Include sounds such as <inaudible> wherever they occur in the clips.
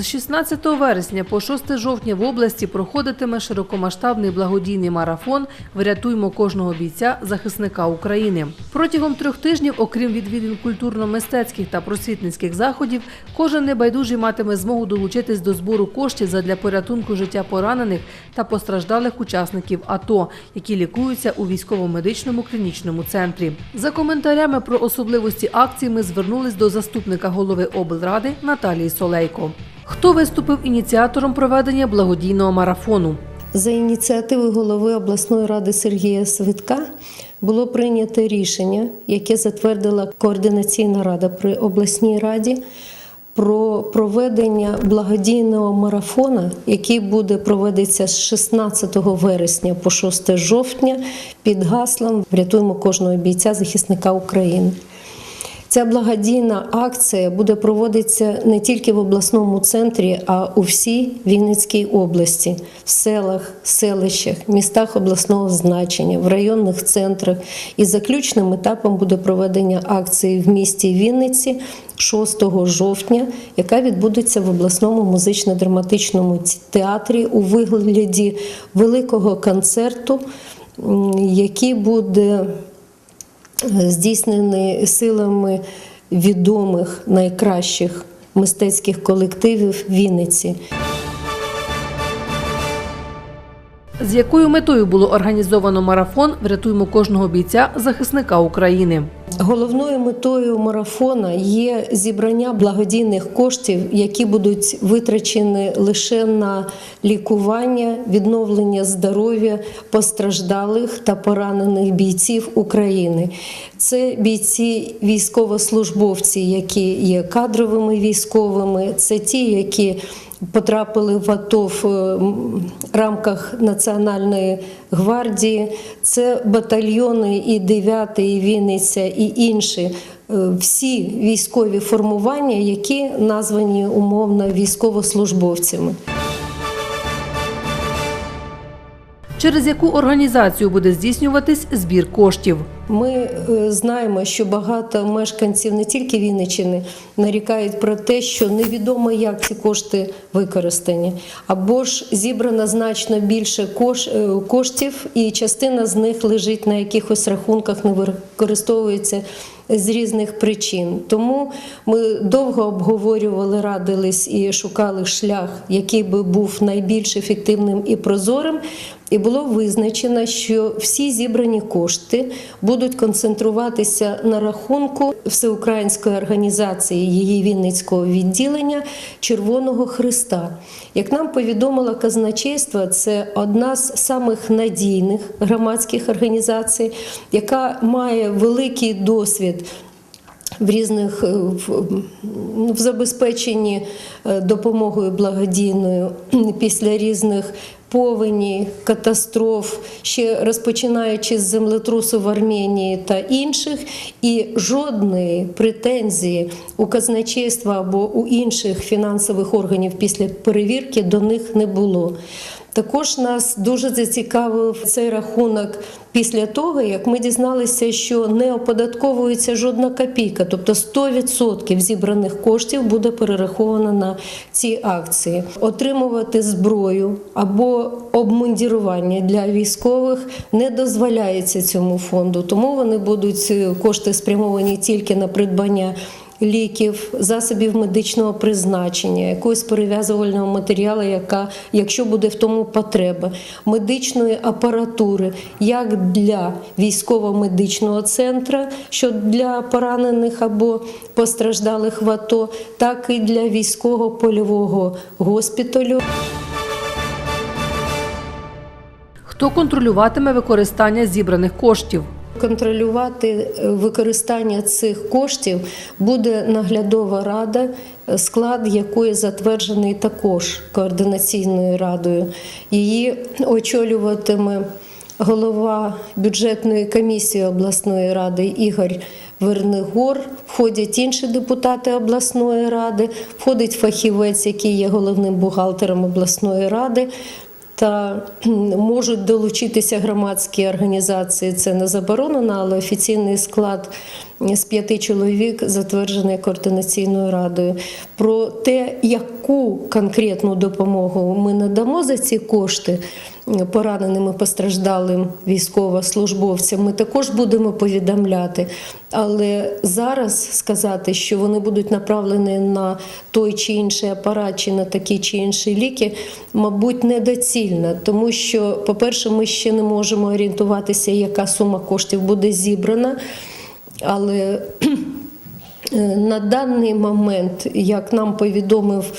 З 16 вересня по 6 жовтня в області проходитиме широкомасштабний благодійний марафон Врятуймо кожного бійця захисника України. Протягом трьох тижнів, окрім відвідин культурно-мистецьких та просвітницьких заходів, кожен небайдужий матиме змогу долучитись до збору коштів задля порятунку життя поранених та постраждалих учасників АТО, які лікуються у військово-медичному клінічному центрі. За коментарями про особливості акції ми звернулись до заступника голови облради Наталії Солейко. Хто виступив ініціатором проведення благодійного марафону? За ініціативи голови обласної ради Сергія Свитка було прийнято рішення, яке затвердила координаційна рада при обласній раді. Про проведення благодійного марафона, який буде проводитися з 16 вересня по 6 жовтня під гаслом Врятуємо кожного бійця захисника України. Ця благодійна акція буде проводитися не тільки в обласному центрі, а у всій Вінницькій області, в селах, селищах, містах обласного значення, в районних центрах. І заключним етапом буде проведення акції в місті Вінниці 6 жовтня, яка відбудеться в обласному музично-драматичному театрі у вигляді великого концерту, який буде здійснений силами відомих найкращих мистецьких колективів Вінниці. З якою метою було організовано марафон Врятуємо кожного бійця захисника України. Головною метою марафона є зібрання благодійних коштів, які будуть витрачені лише на лікування, відновлення здоров'я постраждалих та поранених бійців України. Це бійці військовослужбовці, які є кадровими військовими, це ті, які потрапили в АТО в е, рамках Національної гвардії. Це батальйони і 9, і Вінниця, і інші. е, Всі військові формування, які названі умовно військовослужбовцями. Через яку організацію буде здійснюватись збір коштів? Ми е, знаємо, що багато мешканців не тільки Вінниччини нарікають про те, що невідомо, як ці кошти використані, або ж зібрано значно більше е, коштів, і частина з них лежить на якихось рахунках, не використовується з різних причин. Тому ми довго обговорювали, радились і шукали шлях, який би був найбільш ефективним і прозорим. І було визначено, що всі зібрані кошти будуть концентруватися на рахунку всеукраїнської організації її Вінницького відділення Червоного Христа. Як нам повідомило казначейство, це одна з самих надійних громадських організацій, яка має великий досвід в різних е, в, забезпеченні е, допомогою благодійною <clears throat> після різних повені, катастроф, ще розпочинаючи з землетрусу в Арменії та інших, і жодної претензії у казначейства або у інших фінансових органів після перевірки до них не було. Також нас дуже зацікавив цей рахунок після того, як ми дізналися, що не оподатковується жодна копійка, тобто 100% зібраних коштів буде перераховано на ці акції. Отримувати зброю або обмундірування для військових не дозволяється цьому фонду, тому вони будуть е, кошти спрямовані тільки на придбання ліків, засобів медичного призначення, якогось перев'язувального матеріалу, яка, якщо буде в тому потреба, медичної апаратури, як для військово-медичного центру, що для поранених або постраждалих в АТО, так і для військового польового госпіталю. Хто контролюватиме використання зібраних коштів? Контролювати е, використання цих коштів буде наглядова рада, е, склад якої затверджений також координаційною радою. Її очолюватиме голова бюджетної комісії обласної ради Ігор Вернигор. Входять інші депутати обласної ради, входить фахівець, який є головним бухгалтером обласної ради та можуть долучитися громадські організації. Це не заборонено, але офіційний склад з п'яти чоловік, затверджений координаційною радою. Про те, яку конкретну допомогу ми надамо за ці кошти пораненим і постраждалим військовослужбовцям, ми також будемо повідомляти. Але зараз сказати, що вони будуть направлені на той чи інший апарат, чи на такі чи інші ліки, мабуть, недоцільно, тому що, по-перше, ми ще не можемо орієнтуватися, яка сума коштів буде зібрана. Але Е, На даний момент, як нам повідомив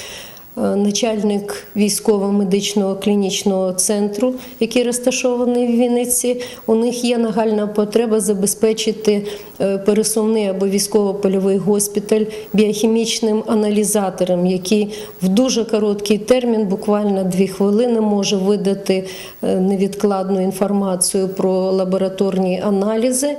начальник військово-медичного клінічного центру, який розташований в Вінниці, у них є нагальна потреба забезпечити е, пересувний або військово-польовий госпіталь біохімічним аналізатором, який в дуже короткий термін, буквально дві хвилини, може видати е, невідкладну інформацію про лабораторні аналізи.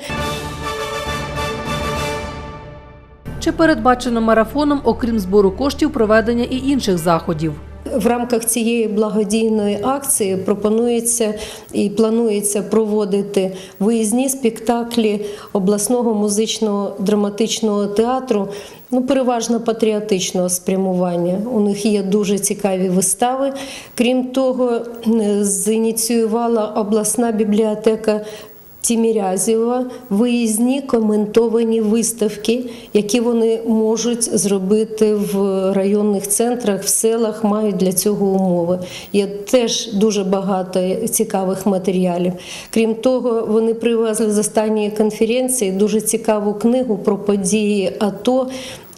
Чи передбачено марафоном, окрім збору коштів, проведення і інших заходів? В рамках цієї благодійної акції пропонується і планується проводити виїзні спектаклі обласного музичного драматичного театру. Ну, переважно патріотичного спрямування. У них є дуже цікаві вистави. Крім того, е, зініціювала обласна бібліотека Тімірязєва виїзні коментовані виставки, які вони можуть зробити в районних центрах, в селах, мають для цього умови. Є теж дуже багато цікавих матеріалів. Крім того, вони привезли з останньої конференції дуже цікаву книгу про події АТО.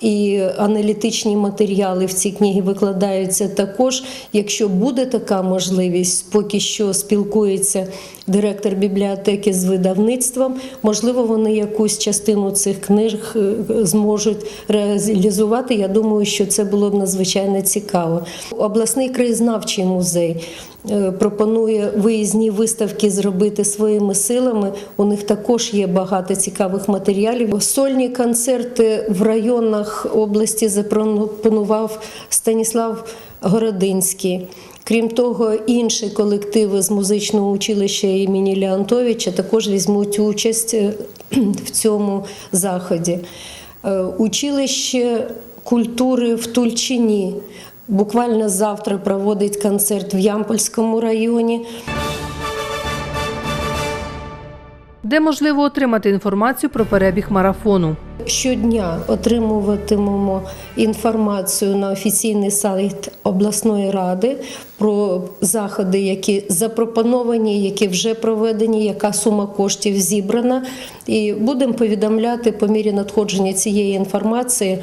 І аналітичні матеріали в цій книгі викладаються також. Якщо буде така можливість, поки що спілкується директор бібліотеки з видавництвом, можливо, вони якусь частину цих книг е, зможуть реалізувати. Я думаю, що це було б надзвичайно цікаво. Обласний краєзнавчий музей е, пропонує виїзні виставки зробити своїми силами. У них також є багато цікавих матеріалів. Сольні концерти в районах області запропонував Станіслав Городинський. Крім того, інші колективи з музичного училища імені Леонтовича також візьмуть участь е, в цьому заході. Е, Училище культури в Тульчині буквально завтра проводить концерт в Ямпольському районі. Де можливо отримати інформацію про перебіг марафону? Щодня отримуватимемо інформацію на офіційний сайт обласної ради про заходи, які запропоновані, які вже проведені, яка сума коштів зібрана. І будемо повідомляти по мірі надходження цієї інформації.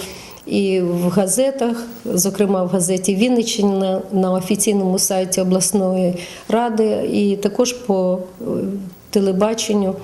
І в газетах, зокрема в газеті Вінниччина, на офіційному сайті обласної ради, і також по е, телебаченню.